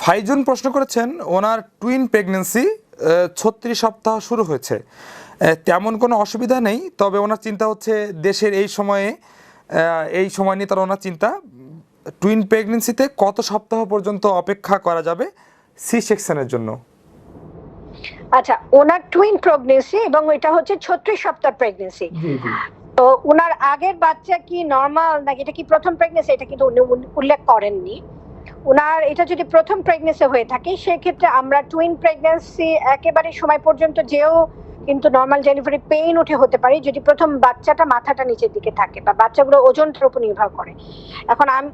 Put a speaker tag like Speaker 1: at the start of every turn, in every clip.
Speaker 1: ফাইজুন প্রশ্ন করেছেন ওনার twin pregnancy ছত্রিশ সপ্তাহ শুরু হয়েছে। তেমন কোনো অসুবিধা নেই তবে ওনার চিন্তা হচ্ছে দেশের এই সময়ে আহ, এই সময় নিয়ে তার ওনার চিন্তা। টুইন প্রেগনেন্সিতে কত সপ্তাহ পর্যন্ত অপেক্ষা করা যাবে? সি সেকশনের জন্য।
Speaker 2: আচ্ছা ওনার টুইন প্রেগনেন্সি এবং এটা হচ্ছে ছত্রিশ সপ্তাহ প্রেগনেন্সি তো ওনার আগের বাচ্চা কি নর্মাল নাকি এটা কি প্রথম প্রেগনেন্সি এটা কিন্তু উল্লেখ করেননি। ওনার এটা যদি প্রথম প্রেগনেন্সি হয়ে থাকে, সেক্ষেত্রে আমরা টুইন প্রেগনেন্সি একেবারে সময় পর্যন্ত যেও কিন্তু নর্মাল ডেলিভারি পেইন উঠে হতে পারে, যদি প্রথম বাচ্চাটা মাথাটা নিচের দিকে থাকে বা বাচ্চাগুলো ওজনটার উপর নির্ভর করে। এখন আমি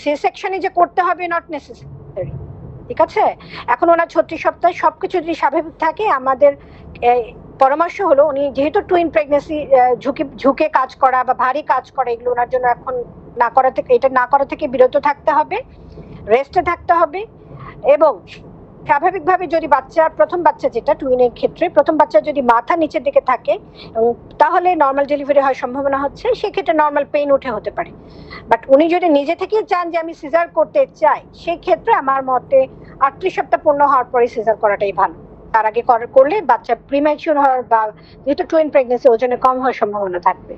Speaker 2: সে সেকশনে যে করতে হবে নট নেসেসারি ঠিক আছে? এখন ওনার ছত্রিশ সপ্তাহে, সবকিছু যদি স্বাভাবিক থাকে, আমাদের পরামর্শ হলো উনি যেহেতু টুইন প্রেগনেন্সি ঝুঁকি, ঝুঁকে কাজ করা বা ভারী কাজ করা, এগুলো ওনার জন্য এখন না করা থেকে, এটা না করা থেকে বিরত থাকতে হবে। রেস্টে থাকতে হবে। এবং স্বাভাবিকভাবে যদি বাচ্চা, প্রথম বাচ্চা যেটা টুইনের ক্ষেত্রে, প্রথম বাচ্চা যদি মাথা নিচের দিকে থাকে তাহলে নর্মাল ডেলিভারি হওয়ার সম্ভাবনা হচ্ছে, সেক্ষেত্রে নর্মাল পেইন উঠে হতে পারে। বাট উনি যদি নিজে থেকেই চান যে আমি সিজার করতে চাই সেই ক্ষেত্রে আমার মতে আটত্রিশ সপ্তাহ পূর্ণ হওয়ার পরে সিজার করাটাই ভালো। তার আগে কর- করলে বাচ্চা প্রিম্যাচিউর হওয়ার বা যেহেতু টুইন প্রেগনেন্সি ওজনে কম হওয়ার সম্ভাবনা থাকবে।